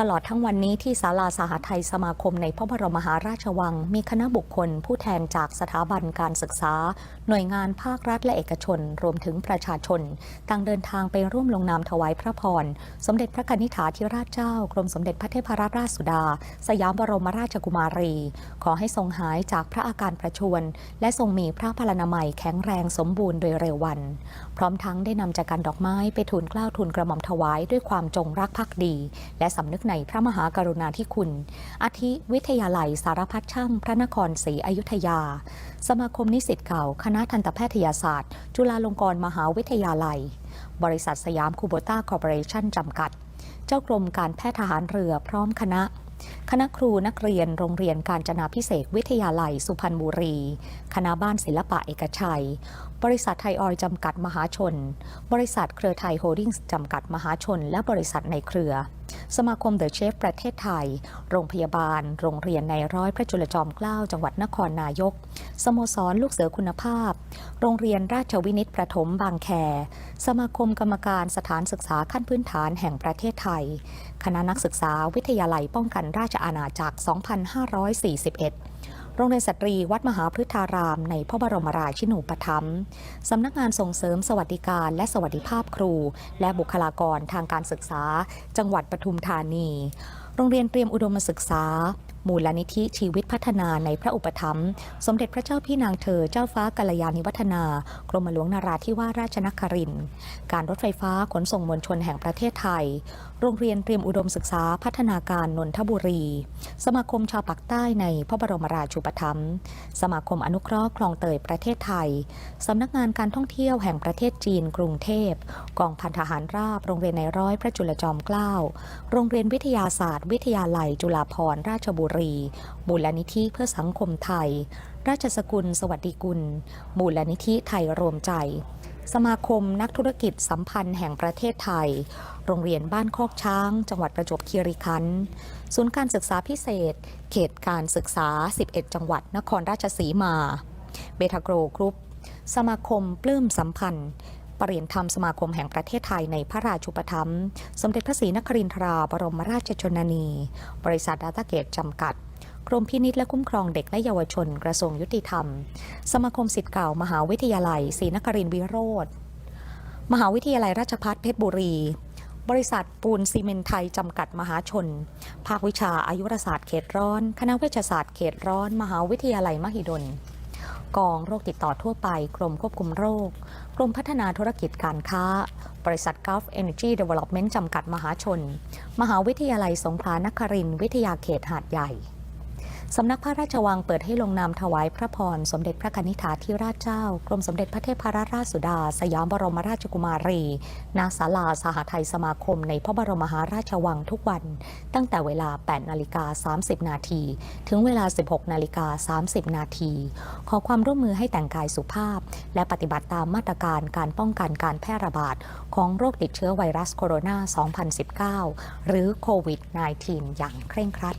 ตลอดทั้งวันนี้ที่ศาลาสหไทยสมาคมในพระบรมมหาราชวัง มีคณะบุคคล ผู้แทนจากสถาบันการศึกษา หน่วยงานภาครัฐและเอกชน รวมถึงประชาชนต่างเดินทางไปร่วมลงนามถวายพระพร สมเด็จพระนิษฐาธิราชเจ้ากรมสมเด็จพระเทพรัตนราชสุดา สยามบรมราชกุมารี ขอให้ทรงหายจากพระอาการประชวรและทรงมีพระพลานามัยแข็งแรงสมบูรณ์โดยเร็ววัน พร้อมทั้งได้นำจากการดอกไม้ไปทูลเกล้าทูลกระหม่อมถวายด้วยความจงรักภักดี และสำนึกในพระมหากรุณาธิคุณ อาทิวิทยาลัยสารพัดช่างพระนครศรีอยุธยา สมาคมนิสิตเก่า คณะทันตแพทยศาสตร์ จุฬาลงกรณ์มหาวิทยาลัย บริษัทสยามคูโบต้าคอร์ปอเรชั่นจำกัด เจ้ากรมการแพทย์ทหารเรือพร้อมคณะคณะครูนักเรียนโรงเรียนการจนาพิเศษวิทยาลัยสุพรรณบุรี คณะบ้านศิลปะเอกชัย บริษัทไทยออยจำกัดมหาชน บริษัทเครือไทยโฮลดิ้งส์จำกัดมหาชน และบริษัทในเครือ สมาคมเดอะเชฟประเทศไทย โรงพยาบาล โรงเรียนในร้อยพระจุลจอมเกล้าจังหวัดนครนายก สโมสรลูกเสือคุณภาพ โรงเรียนราชวินิตประถมบางแค สมาคมกรรมการสถานศึกษาขั้นพื้นฐานแห่งประเทศไทย คณะนักศึกษาวิทยาลัยป้องกันราชอาณาจักร 2541 โรงเรียนสตรีวัดมหาพฤทธาราม ในพระบรมราชินูปถัมภ์สำนักงานส่งเสริมสวัสดิการและสวัสดิภาพครู และบุคลากรทางการศึกษา จังหวัดปทุมธานี โรงเรียนเตรียมอุดมศึกษา มูลนิธิชีวิตพัฒนาในพระอุปถัมภ์สมเด็จพระเจ้าพี่นางเธอเจ้าฟ้ากัลยาณิวัฒนากรมหลวงนาราธิวาสราชนครินทร์การรถไฟฟ้าขนส่งมวลชนแห่งประเทศไทย โรงเรียนเตรียมอุดมศึกษาพัฒนาการนนทบุรี สมาคมชาวปากใต้ในพระบรมราชูปถัมภ์สมาคมอนุเคราะห์คลองเตยประเทศไทย สำนักงานการท่องเที่ยวแห่งประเทศจีนกรุงเทพ กองพันทหารราบ โรงเรียนในร้อยพระจุลจอมเกล้า โรงเรียนวิทยาศาสตร์ วิทยาลัยจุฬาภรณราชบุรี มูลนิธิเพื่อสังคมไทย ราชสกุล สวัสดิกุล มูลนิธิไทยรวมใจ สมาคมนักธุรกิจสัมพันธ์แห่งประเทศไทย โรงเรียนบ้านคอกช้าง จังหวัดประจวบคีรีขันธ์ ศูนย์การศึกษาพิเศษ เขตการศึกษา 11 จังหวัด นครราชสีมา เบทาโกรกรุ๊ป สมาคมปลื้มสัมพันธ์ ปรริยนธรรมสมาคมแห่งประเทศไทยในพระราชูปถัมภ์สมเด็จพระศรีนครินทราบรมราชชนนี บริษัทดาตาเกตจำกัดกรมพินิษและคุ้มครองเด็กและเยาวชนกระทรวงยุติธรรม สมาคมสิทธิ์เก่ามหาวิทยาลัยศรีนครินทรวิโรธมหาวิทยาลัยราชภัฏเพชรบุรี บริษัทปูนซีเมนไทยจำกัดมหาชน ภาควิชาอายุรศาสตร์เขตร้อน คณะเวชศาสตร์เขตร้อน มหาวิทยาลัยมหิดล กองโรคติดต่อทั่วไป กรมควบคุมโรค กรมพัฒนาธุรกิจการค้า บริษัท Gulf Energy Development จำกัดมหาชน มหาวิทยาลัยสงขลานครินทร์วิทยาเขตหาดใหญ่ สำนักพระราชวังเปิดให้ลงนามถวายพระพร สมเด็จพระนิษฐาธิราชเจ้ากรมสมเด็จพระเทพรัตนราชสุดา สยามบรมราชกุมารีณศาลาสหไทยสมาคม ในพระบรมมหาราชวังทุกวัน ตั้งแต่เวลา 8 นาฬิกา 30 นาที ถึงเวลา 16 นาฬิกา 30 นาที ขอความร่วมมือให้แต่งกายสุภาพ และปฏิบัติตามมาตรการการป้องกันการแพร่ระบาดของโรคติดเชื้อไวรัสโคโรนา 2019 หรือโควิด -19 อย่างเคร่งครัด